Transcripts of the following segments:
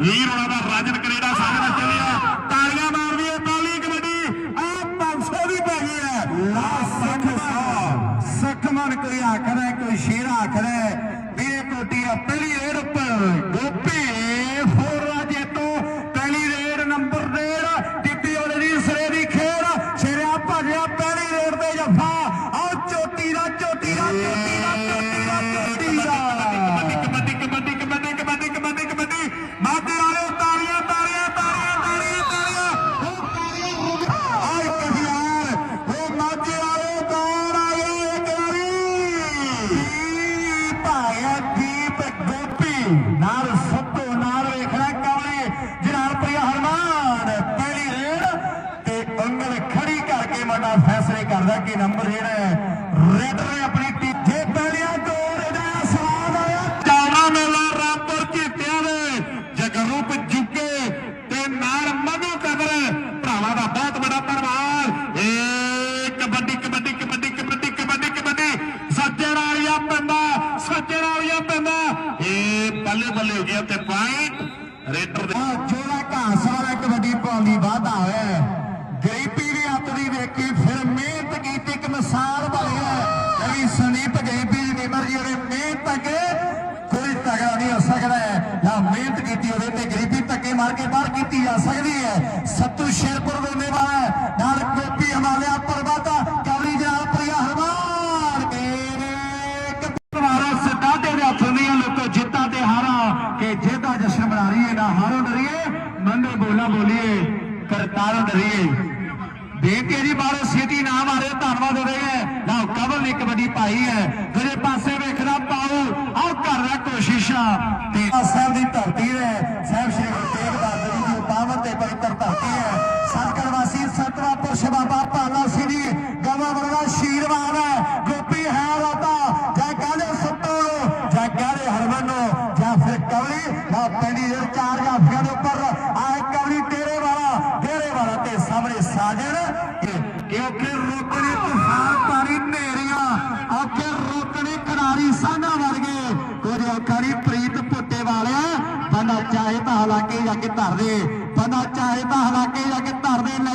ನೀರು ਨਾਲ ਸੱਤੋ ਨਾਲ ਵੇਖਣਾ ਕਮਲੇ ਜਨਾਲ ਪ੍ਰਿਆ ਹਰਮਾਨ, ਪਹਿਲੀ ਰੇਡ ਤੇ ਉਂਗਲ ਖੜੀ ਕਰਕੇ ਮੁੰਡਾ ਫੈਸਲੇ ਕਰਦਾ ਕਿ ਨੰਬਰ ਜਿਹੜਾ ਹੈ ਰੈਡ ਨੇ ਗਰੀਬ ਧੱਕੇ ਕੋਈ ਤਗੜਾ ਨਹੀਂ ਹੋ ਸਕਦਾ ਹੈ। ਨਾ ਮਿਹਨਤ ਕੀਤੀ ਹੋਵੇ ਤੇ ਗਰੀਬੀ ਧੱਕੇ ਮਾਰ ਕੇ ਬਾਹਰ ਕੀਤੀ ਜਾ ਸਕਦੀ ਹੈ। ਸੱਤੂ ਸ਼ੇਰਪੁਰ ਦੇ ਨਿਵਾਲਾ ਨਾਲ ਕੋਪੀ ਹਮਾਲਿਆ ਪਰਬਤਾ ਕਵਲੀ ਜਨਾਲ ਪ੍ਰਿਆ ਹਰਮਾਨ ਮੇਰੇ ਸਿੱਧਾ ਤੇਰੇ ਹੱਥ ਦੀਆਂ ਲੋਕੋ ਜਿੱਤਾਂ ਤੇ ਹਾਰਾਂ ਕਿ ਜਿਹਦਾ ਜਸ਼ਨ ਮਨਾ ਰਹੀਏ, ਨਾ ਹਾਰੋ ਡਰੀਏ ਮੰਦੇ ਬੋਲਾ ਬੋਲੀਏ, ਕਰਤਾਰੋ ਡਰੀਏ। ਦੇਖ ਕੇ ਜੀ ਬਾਹਰੋਂ ਸਿਟੀ ਨਾ ਮਾਰੇ, ਧੰਨਵਾਦ ਹੋ ਰਹੇ ਹੈ। ਨਾ ਕਬਲ ਇੱਕ ਵੱਡੀ ਭਾਈ ਹੈ। ਦੂਜੇ ਪਾਸੇ ਧਰਤੀ ਆਸਾਂ ਦੀ ਧਰਤੀ ਹੈ। ਸਾਹਿਬ ਸ਼੍ਰੀ ਗੁਰੂ ਤੇਗ ਬਹਾਦਰ ਜੀ ਦੀ ਪਾਵਨ ਤੇ ਪਵਿੱਤਰ ਧਰਤੀ ਹੈ। ਸਤਕਰ ਵਾਸੀ ਸਤਵਾ ਪੁਰਸ਼ ਬਾਬਾ ਭਾਲਾ ਸਿੰਘ ਜੀ, ਗਵਾ ਵਰਗਾ ਸ਼ੀਰਵਾਨ ਹੈ। ਗੋਪੀ ਹੈ ਰਾਤਾ, ਜੈ ਕਾਲੇ ਸੱਤੂ ਜੈ ਕਾਲੇ ਹਰਮਨ, ਜੈ ਫਿਰ ਕਵਲੀ, ਜੈ ਪਿੰਡ ਜਾ ਕੇ ਧਰ ਦੇ ਬੰਦਾ ਚਾਹੇ ਤਾਂ ਹਲਾਕੇ ਜਾ ਕੇ ਧਰ ਦੇ ਲੈ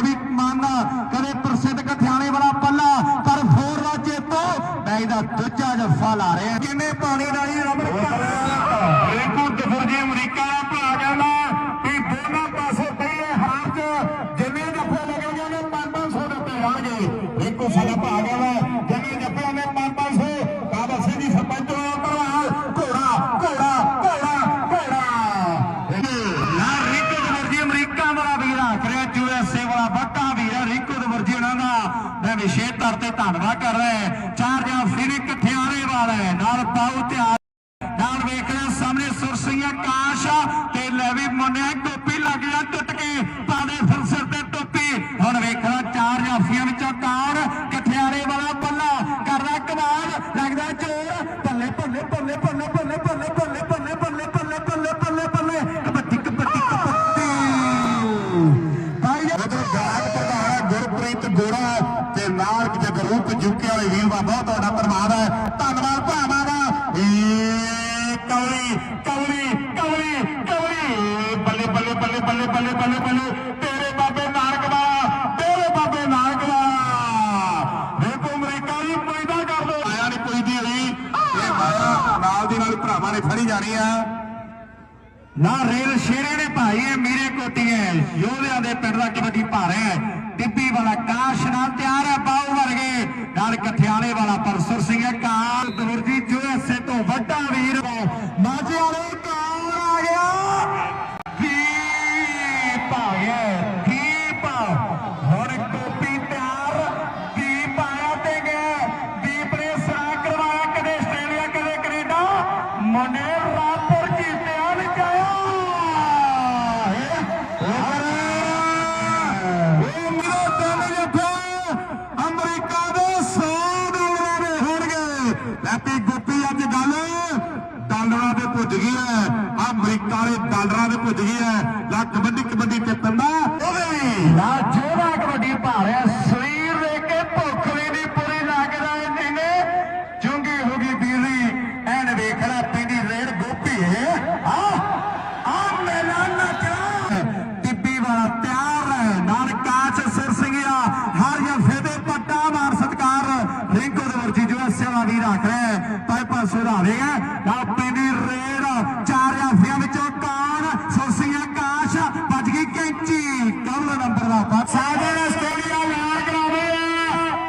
ਵਾਲਾ ਵੀ ਰੱਖ ਰਿਹਾ ਪਰ ਪਾਸੇ ਰਾਵੇਗਾ ਲਾਪੇ ਦੀ ਰੇਡ ਚਾਰ ਜਾਫੀਆਂ ਵਿੱਚੋਂ ਕੌਣ ਸੁਰਸੀ ਆਕਾਸ਼ ਵੱਜ ਗਈ ਕੈਂਚੀ। ਕਮਲ ਨੰਬਰ ਦਾ ਪਾ ਸਾਡੇ ਆਸਟ੍ਰੇਲੀਆ ਲਾਲ ਕਰਾਵੇ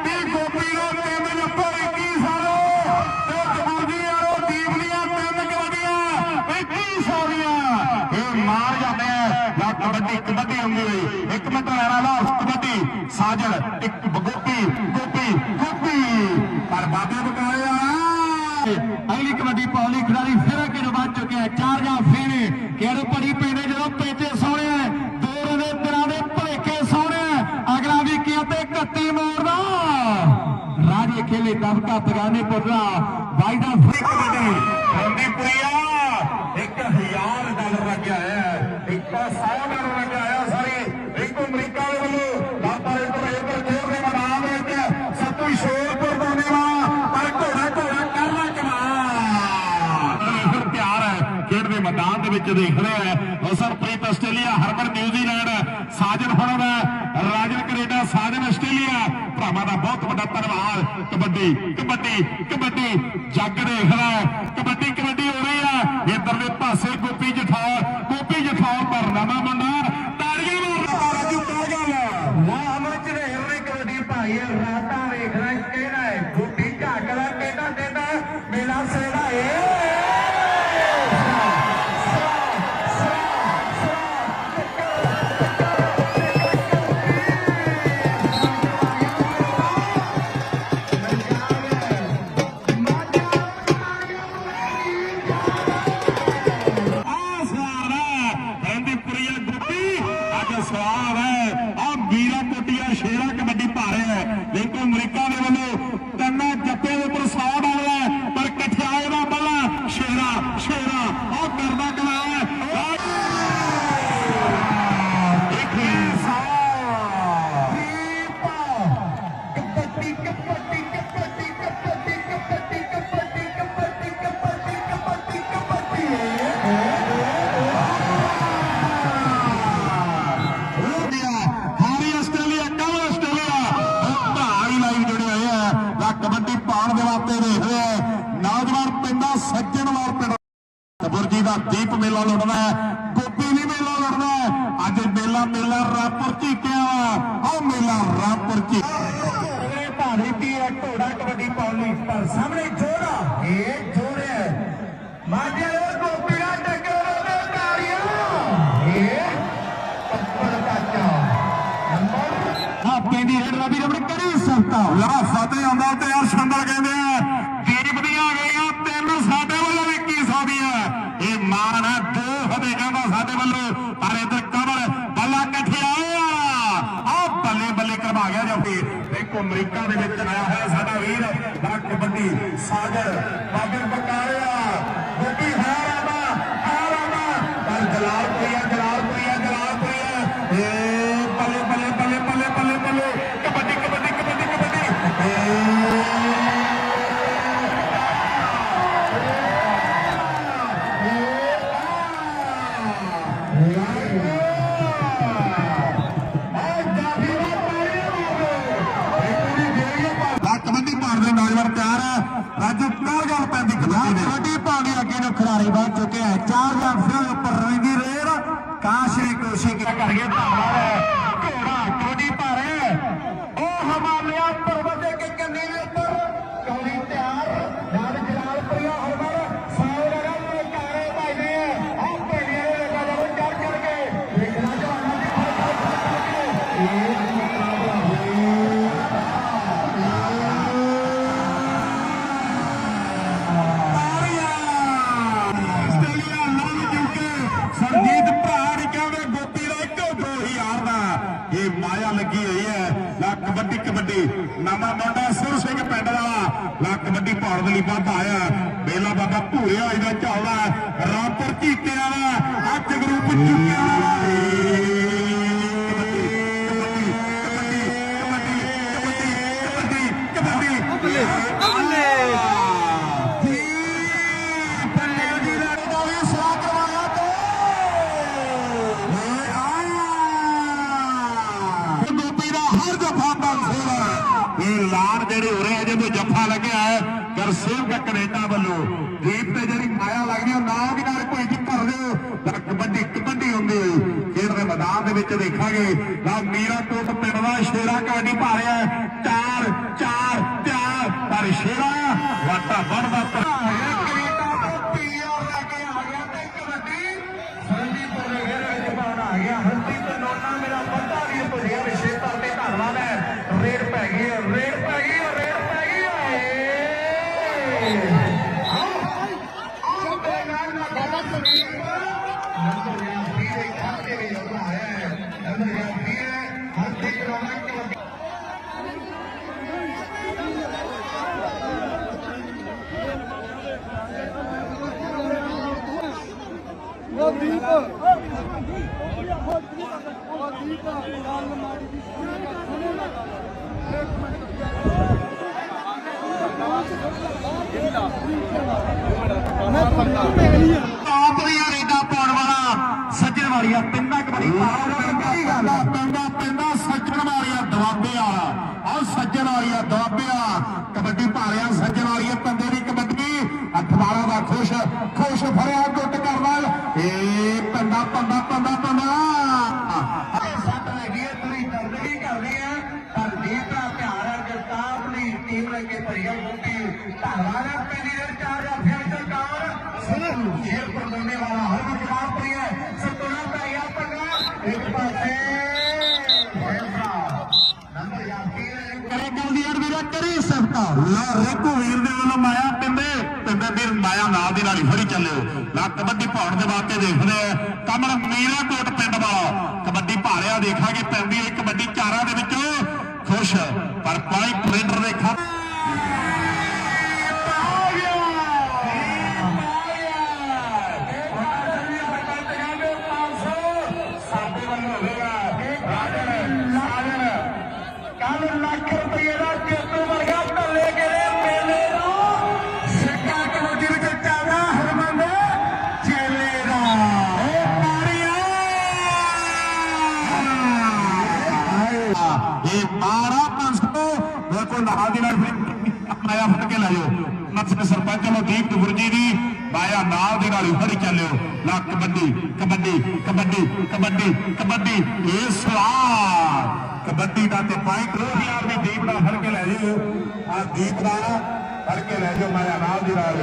ਤੇ ਗੋਪੀ ਨੂੰ ਤਿੰਨ ਨੰਬਰ 21 ਸਾਲੋ। ਤੇ ਕਬੂਦੀ ਵਾਲੋ ਦੀਪ ਦੀਆਂ ਤਿੰਨ ਕਬੱਡੀਆਂ। 21 ਸਾਲੀਆਂ ਇਹ ਮਾਰ ਜਾਂਦੇ ਆ। ਕਬੱਡੀ ਕਬੱਡੀ ਹੁੰਦੀ ਹੋਈ। ਇੱਕ ਮਿੰਟ ਲੈਣਾ ਲਾ, ਕਬੱਡੀ। ਸਾਜਣ, ਇੱਕ ਕਾਰਗਾ ਫੇਰੇ ਕਿਹੜੇ ਪੜੀ ਪੈਂਦੇ ਜਦੋਂ ਪੈਂਦੇ ਸੋਹਣੇ ਆ ਦੂਰ ਦੇ ਤਰਾਂ ਦੇ ਭਲੇਖੇ ਸੋਹਣੇ ਆ ਅਗਲਾ ਵੀ ਕੀ ਤੇ ਕੱਤੀ ਮਾਰਦਾ ਰਾਜੇ ਖੇਲੇ ਦਬਕਾ ਪਗਾਨੇ ਪੁੱਟਦਾ ਵਾਇਦਾ ਫੇਕ ਬਣੇ ਹੰਦੀ ਪੁਰੀਆ 1000 ਡਾਲਰ ਲੱਗਿਆ ਹੈ 100 ਦੇ ਵਿੱਚ ਦੇਖ ਰਿਹਾ ਹੈ Hasanpreet Australia, Harman New Zealand, Sajan ਹੁਣ ਰਾਜਨ ਕੈਨੇਡਾ, ਸਾਜਨ ਆਸਟ੍ਰੇਲੀਆ। ਭਰਾਵਾਂ ਦਾ ਬਹੁਤ ਵੱਡਾ ਧੰਨਵਾਦ। ਕਬੱਡੀ ਕਬੱਡੀ ਕਬੱਡੀ। ਜੱਗ ਦੇਖ ਰਿਹਾ ਕਬੱਡੀ ਕਬੱਡੀ ਹੋ ਰਹੀ ਹੈ ਇਧਰ ਦੇ ਪਾਸੇ ਗੋਪੀ ਜਠੌਰ ਗੋਪੀ ਜਠੌਰ ਪਰ ਦਾ ਮੁੰਡਾ। ਤਾੜੀਆਂ ਮਾਰਦਾ ਵੇਖ ਰਿਹਾ ਕਿਹੜਾ ਹੈ? ਗੋਪੀ ਝਾਕਦਾ, ਕਿਹੜਾ ਦੇਦਾ ਮੇਲਾ ਸੇੜਾ ਹੈ உடனே together. ਬਾਬਾ ਦਸਰ ਸਿੰਘ ਪਿੰਡ ਵਾਲਾ। ਲਾ ਕਬੱਡੀ ਭਾਰ ਦੇ ਲਈ ਵੱਧ ਆਇਆ ਬੇਲਾ ਬਾਬਾ ਭੂਰਿਆ ਇਹਦਾ ਝੌਲਾ ਰਾਮਪੁਰ ਝੀਟਿਆਂ ਦਾ ਅੱਜ ਗਰੂਪ ਚੁੱਕਿਆ। ਇਹ ਜਿਹੜੇ ਹੋ ਰਹੇ ਅਜੇ ਤੋਂ ਜੱਫਾ ਲੱਗਿਆ ਹੈ ਗਰਸੇਵ ਕੈਨੇਡਾ ਵੱਲੋਂ। ਦੀਪ ਤੇ ਜਿਹੜੀ ਮਾਇਆ ਲੱਗਦੀ ਉਹ ਨਾ ਵੀ ਨਾਲ ਕੋਈ ਜੀ ਭਰ ਦਿਓ। ਪਰ ਕਬੱਡੀ ਕਬੱਡੀ ਹੁੰਦੀ ਹੋਈ ਖੇਡ ਦੇ ਮੈਦਾਨ ਦੇ ਵਿੱਚ ਦੇਖਾਂਗੇ। ਨਾ ਮੀਰਾ ਕੋਟ ਪਿੰਡ ਦਾ ਸ਼ੇਰਾ ਕਬੱਡੀ ਭਾਰਿਆ ਰਿਹਾ ਹੈ ਚਾਰ ਚਾਰ ਪਿਆਰ ਪਰ ਸ਼ੇਰਾ ਵਾਟਾ ਵੱਢਦਾ ਕੈਨੇਡਾ ਤੋਂ ਪੀਆਰ ਲੈ ਕੇ ਆ ਗਿਆ ਤੇ ਕਬੱਡੀ ਸੰਦੀਪ ਦੇ ਘੇਰੇ ਵਿੱਚ ਬਾਹਰ ਆ ਗਿਆ ਹੰਦੀ ਤੇ ਨੋਨਾ ਮੇਰਾ ਵੱਡਾ ਵੀਰ ਭੁਜਿਆ ਵਿਸ਼ੇ ਤੌਰ ਤੇ ਧੰਨਵਾਦ ਹੈ ਰੇਡ ਪੈ ਗਈ ਹੈ ਰੇਡ ਪੈ ਗਈ ਹੈ ਰੇਡ ਪੈ ਗਈ ਹੈ ਆਹ ਤੇ ਨਾਲ ਨਾ ਗਲਤ ਨਹੀਂ ਨੰਬਰ ਯਾ ਵੀਰ ਇੱਕ ਖਾਤੇ ਵਿੱਚ ਹੁੰਦਾ ਹੈ ਨੰਬਰ ਯਾ ਵੀਰ ਹੰਦੀ ਕਰਾਉਣਾ ਕਬੱਡੀ ਉਹ ਦੀਪ ਉਹ ਦੀਪ ਲਾਲ ਮਾਰੀ ਦੀ ਸੁਣੇ ਲਗਾ ਇੱਕ ਮਿੰਟ ਆਪ ਦੀਆਂ ਰੇਡਾਂ ਪਾਉਣ ਵਾਲਾ ਸੱਜਣ ਵਾਲੀਆ, ਪਿੰਡਾ ਕਬੱਡੀ ਕੀ ਪਿੰਡਾ ਪਿੰਡਾ ਸੱਜਣ ਵਾਲੀਆ ਦਵਾਬੇ ਵਾਲਾ। ਆਹ ਸੱਜਣ ਵਾਲੀਆ ਦਵਾਬਿਆ ਕਬੱਡੀ ਭਾਲਿਆ, ਸੱਜਣ ਵਾਲੀਆ ਪਿੰਡੇ ਦੀ ਕਬੱਡੀ। ਅਖਬਾਰਾਂ ਦਾ ਖੁਸ਼ ਖੁਸ਼ ਭਰਿਆ ਗੁੱਟ ਕਰਦਾ। ਇਹ ਪਿੰਡਾ ਪਿੰਡਾ ਪਿੰਡਾ ਜਵਾਬ ਪਈ ਹੈ। ਸਤਿਗੁਰੂ ਦਾ ਯਾ ਪੰਗਾ। ਇੱਕ ਪਾਸੇ ਨੰਬਰ ਯਾਦੀ ਕਰੇ ਕਲਦੀਰ ਵੀਰਾ ਕਰੀ ਸਬਤਾ ਲਾ ਰੇਕੂ ਵੀਰ ਦੇ ਵੱਲੋਂ ਮਾਇਆ ਪਿੰਦੇ ਪਿੰਦੇ ਵੀਰ ਮਾਇਆ ਨਾਲ ਦੀ ਨਾਲ ਹੀ ਫੜੀ ਚੱਲਿਓ। ਲਾ ਕਬੱਡੀ ਪਾਉਣ ਦੇ ਵਾਸਤੇ ਦੇਖਦੇ ਆ। ਕਮਲ ਮੀਰਾ ਕੋਟ ਪਿੰਡ ਵਾਲਾ। ਕਬੱਡੀ ਭਾਲਿਆ ਦੇਖਾਂਗੇ ਦੇਖੋ ਨਾਲ ਦੀ ਫੜ ਕੇ ਲੈ ਜਾਓ ਸਰਪੰਚ ਵੱਲੋਂ ਦੀਪ ਗੁਰਜੀ ਦੀ ਮਾਇਆ ਨਾਲ ਦੀ ਨਾਲ ਹੀ ਫੜੀ ਚੱਲਿਓ। ਲਾ ਕਬੱਡੀ ਕਬੱਡੀ ਕਬੱਡੀ ਕਬੱਡੀ ਕਬੱਡੀ, ਇਹ ਸਵਾਰ ਕਬੱਡੀ ਦਾ ਤੇ ਪੁਆਇੰਟ ਲੋ ਯਾਰ ਵੀ ਦੀਪ ਨਾਲ ਫੜ ਕੇ ਲੈ ਜਾਓ ਆ ਦੀਪ ਦਾ ਫੜ ਕੇ ਲੈ ਜਾਓ ਮਾਇਆ ਨਾਲ ਦੀ ਨਾਲ।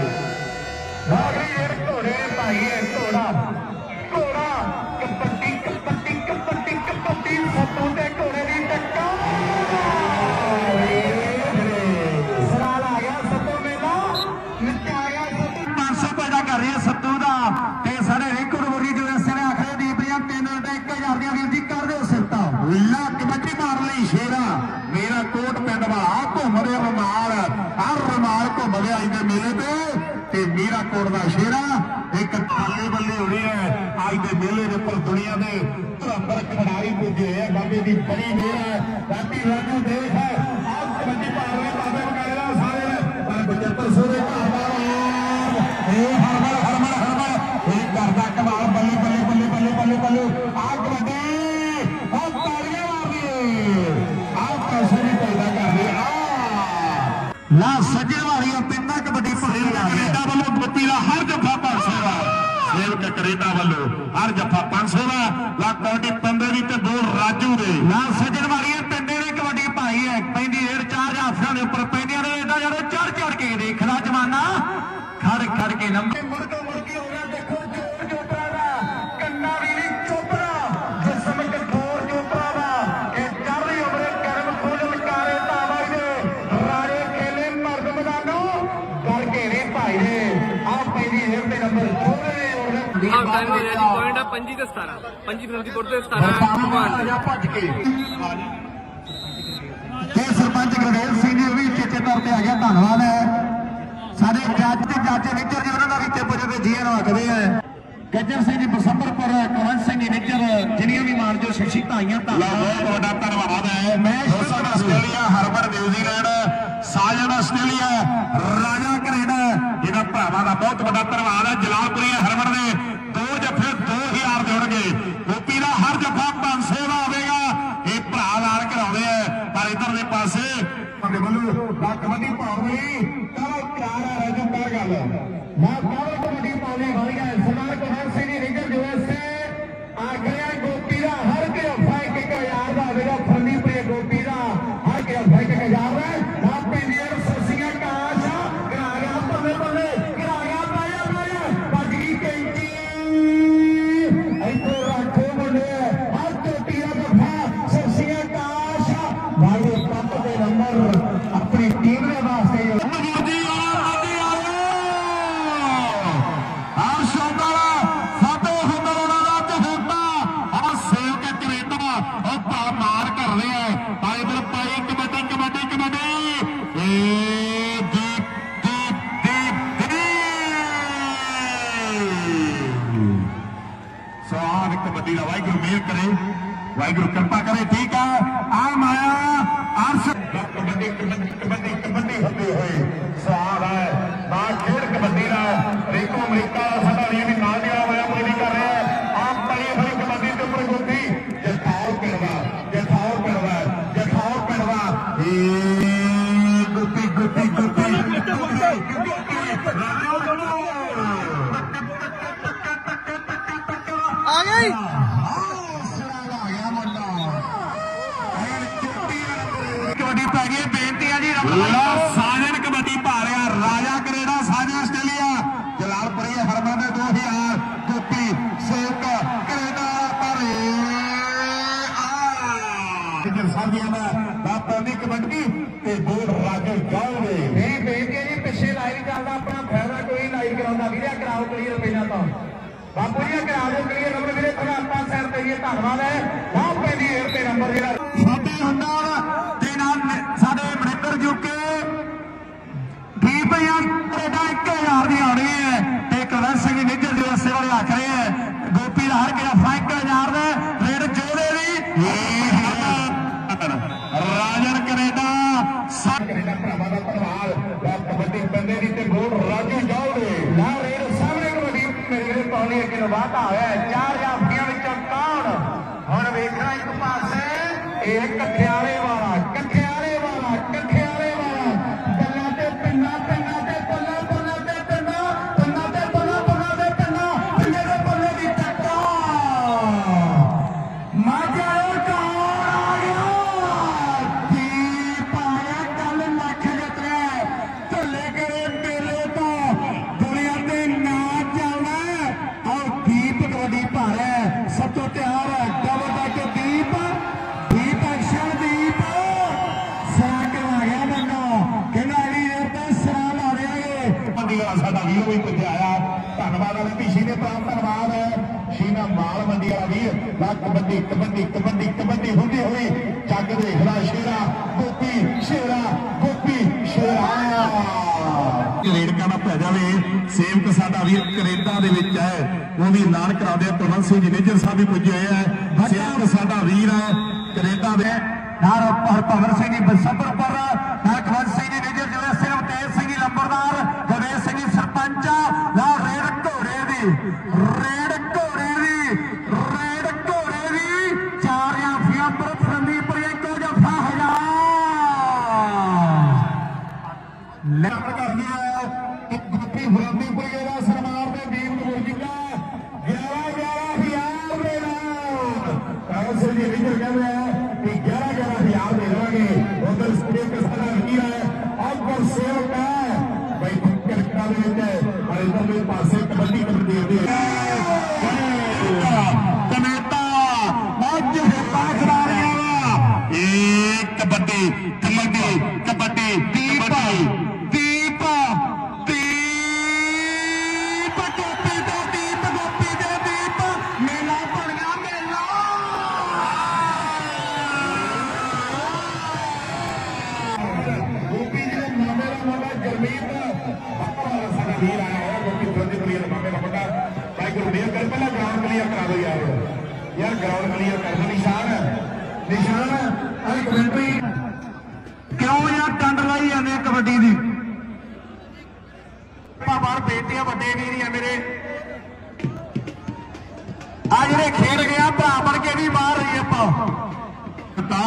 ਵਾਗਰੀ ਇਹ ਘੋੜੇ ਭਾਈ, ਇਹ ਘੋੜਾ। ਘੋੜਾ। ਮਾਰ ਮੇਰਾ ਕੋਟ ਪਿੰਡ ਵਾਲਾ ਘੁੰਮ ਰਿਹਾ ਰਮਾਲ ਹਰ ਰਮਾਲ ਘੁੰਮ ਰਿਹਾ ਇਹਦੇ ਮੇਲੇ ਤੇ। ਤੇ ਮੇਰਾ ਕੋਟ ਦਾ ਸ਼ੇਰਾ, ਇੱਕ ਥੱਲੇ ਬੱਲੇ ਹੋ ਰਹੀ ਹੈ। ਅੱਜ ਦੇ ਮੇਲੇ ਦੇ ਉੱਪਰ ਦੁਨੀਆ ਦੇ ਧਰਮਰ ਖਿਡਾਰੀ ਪੁੱਜੇ ਆ। ਬਾਬੇ ਦੀ ਬੜੀ ਮਿਹਰ ਹੈ। ਰਾਤੀ ਰਾਜੂ ਦੇਖ ਹੈ। ਲਾ ਸੱਜਣ ਵਾਲੀਆਂ ਪਿੰਡਾਂ ਕਬੱਡੀ ਭਰੀ ਕੈਨੇਡਾ ਵੱਲੋਂ ਗੋਪੀ ਦਾ ਹਰ ਜੱਫਾ 500 ਦਾ। ਸੇਵਕ ਕੈਨੇਡਾ ਵੱਲੋਂ ਹਰ ਜੱਫਾ 500 ਦਾ। ਲਾ ਕਬੱਡੀ ਪੰਦੇ ਦੀ ਤੇ ਦੋ ਰਾਜੂ ਦੇ। ਲਾ ਸੱਜਣ ਵਾਲੀਆਂ ਪਿੰਡੇ ਨੇ ਕਬੱਡੀ ਪਾਈ ਹੈ ਪੈਂਦੀ ਰੇਡ ਚਾਰ ਜਾਫਰਾਂ ਦੇ ਉੱਪਰ ਪੈਂਦੀਆਂ ਨੇ। ਇਦਾਂ ਜਿਹੜੇ ਚੜ ਚੜ ਕੇ ਦੇਖਦਾ ਜਮਾਨਾ ਖੜ ਖੜ ਕੇ ਮੁਰਗਾ 25 ਤੇ 17 25 ਫਿਰੋਜ਼ਪੁਰ ਤੇ 17 ਭਗਵਾਨ ਦੇ। ਭੱਜ ਕੇ। ਤੇ ਸਰਪੰਚ ਗੁਰਦੇਵ ਸਿੰਘ ਜੀ ਉਹ ਵੀ ਚੇਤੇ ਤੌਰ ਤੇ ਆ ਗਿਆ ਧੰਨਵਾਦ ਹੈ। ਸਾਡੇ ਜੱਜ ਤੇ ਚਾਚੇ ਨਿੱਜਰ ਜੀ ਉਹਨਾਂ ਦਾ ਵੀ ਚਿੱਪ ਜਿਵੇਂ ਜੀਐਨ ਆਖਦੇ ਆ। ਗੱਜਰ ਸਿੰਘ ਜੀ ਬਸੰਬਰਪੁਰ ਕਰਨ ਸਿੰਘ ਜੀ ਨਿੱਜਰ ਜਿੰਨੀਆਂ ਵੀ ਮਾਨਜੋ ਸ਼ਖਸੀ ਧਾਈਆਂ ਤਾਂ ਲਓ ਬਹੁਤ ਤੁਹਾਡਾ ਧੰਨਵਾਦ ਹੈ। ਮੈਂ Husan Australia ਹਰਬਰ New Zealand Sajan Australia Raja Canada ਇਹਨਾਂ ਭਰਾਵਾਂ ਦਾ ਬਹੁਤ ਵੱਡਾ ਵਿੱਚ ਵਾਧਾ ਹੋਇਆ ਚਾਰ ਜਾਫੀਆਂ ਵਿੱਚੋਂ ਕੌਣ? ਹੁਣ ਵੇਖਣਾ ਇੱਕ ਪਾਸੇ ਇਹ ਇਕੱਠਿਆ ਕਬੱਡੀ ਕਬੱਡੀ ਕਬੱਡੀ ਕਬੱਡੀ ਹੁੰਦੀ ਹੋਈ ਚੱਕ ਦੇਖਦਾ ਸ਼ੇਰਾ ਗੋਪੀ ਸ਼ੇਰਾ ਗੋਪੀ ਸ਼ੇਰਾ। ਕੈਨੇਡਾ ਦਾ ਪੈ ਜਾਵੇ ਸੇਵਕ ਸਾਡਾ ਵੀਰ ਕੈਨੇਡਾ ਦੇ ਵਿੱਚ ਹੈ ਉਹ ਵੀ ਐਲਾਨ ਕਰਾਉਂਦੇ ਪਵਨ ਸਿੰਘ ਨਿੱਜਰ ਸਾਹਿਬ ਵੀ ਪੁੱਜੇ ਹੋਏ ਹੈ ਸੇਵਕ ਸਾਡਾ ਵੀਰ ਹੈ ਕੈਨੇਡਾ ਦੇ। ਨਾਲ ਪਰ ਭਵਨ ਸਿੰਘ ਜੀ ਬਸਬਰ ਪਰ ਨਾਲ ਸਿੰਘ ਜੀ ਨਿੱਜਰ ਜਿਹੜਾ ਸਿਰਫ ਤੇਜ ਸਿੰਘ ਜੀ ਲੰਬਰਦਾਰ ਗਵੇਸ਼ ਸਿੰਘ ਜੀ ਸਰਪੰਚ ਨਾਲ ਰੇਰ ਘੋੜੇ ਦੀ Three, two,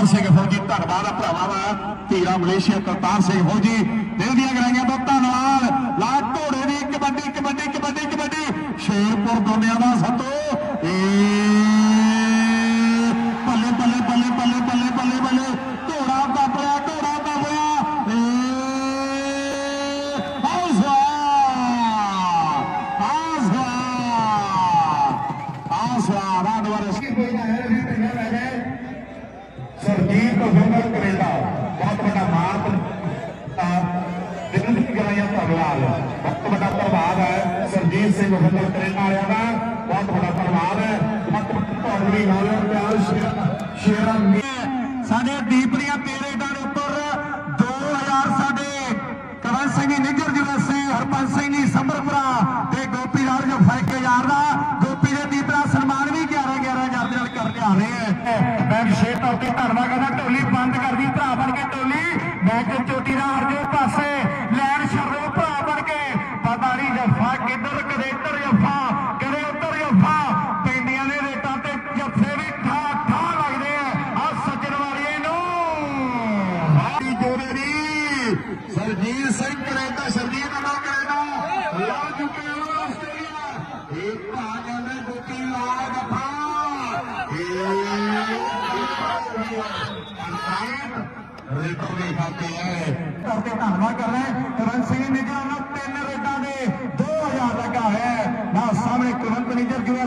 ਕਰਤਾਰ ਸਿੰਘ ਫੌਜੀ ਧੰਨਵਾਦ ਆ ਭਰਾਵਾ ਦਾ। ਧੀਰਾ ਮਲੇਸ਼ੀਆ ਕਰਤਾਰ ਸਿੰਘ ਫੌਜੀ ਦਿਲ ਦੀਆਂ ਗਰਾਈਆਂ ਦਾ ਧੰਨਵਾਦ। ਲਾ ਘੋੜੇ ਦੀ ਕਬੱਡੀ ਕਬੱਡੀ ਕਬੱਡੀ ਕਬੱਡੀ। ਸ਼ੇਰਪੁਰ ਦੋਨਿਆਂ ਦਾ ਸਤੋ। ਏ ਆਪਣੀ ਲਾਲਾ ਪਿਆਰ ਸ਼ੇਰਾ ਸਾਡੇ ਦੀਪਰੀਆਂ ਤੇਰੇ ਡਾਣ ਉੱਪਰ 2000 ਸਾਡੇ ਕਵਨ ਸਿੰਘ ਨਿੱਜਰ ਜਿਵਾਸੀ ਹਰਪੰਸ ਸਿੰਘ ਸੰਬਰਪੁਰਾ ਤੇ ਗੋਪੀ ਲਾਲ ਜੋ ਫੜਕੇ ਯਾਰ ਦਾ। ਗੋਪੀ ਦੇ ਦੀਪਰਾ ਸਨਮਾਨ ਵੀ 11 11000 ਦੇ ਨਾਲ ਕਰ ਲਿਆ ਰਹੇ ਹੈ। ਮੈਂ ਵਿਸ਼ੇਸ਼ ਤੌਰ ਤੇ ਧੰਨਵਾਦ ਕਰਦਾ, ਢੋਲੀ ਬੰਦ ਕਰਦੀ ਭਰਾ ਬਣ ਕੇ ਰੇਟਰ ਧੰਨਵਾਦ ਕਰ ਰਹੇ ਸਿੰਘ ਨਿਗਰ ਨੂੰ ਤਿੰਨ ਰੇਟਾਂ ਦੇ 2000 ਲਗਾ ਹੈ। ਨਾ ਸਾਹਮਣੇ ਕਰਨ ਨਿਗਰ ਗਿਰਿਆ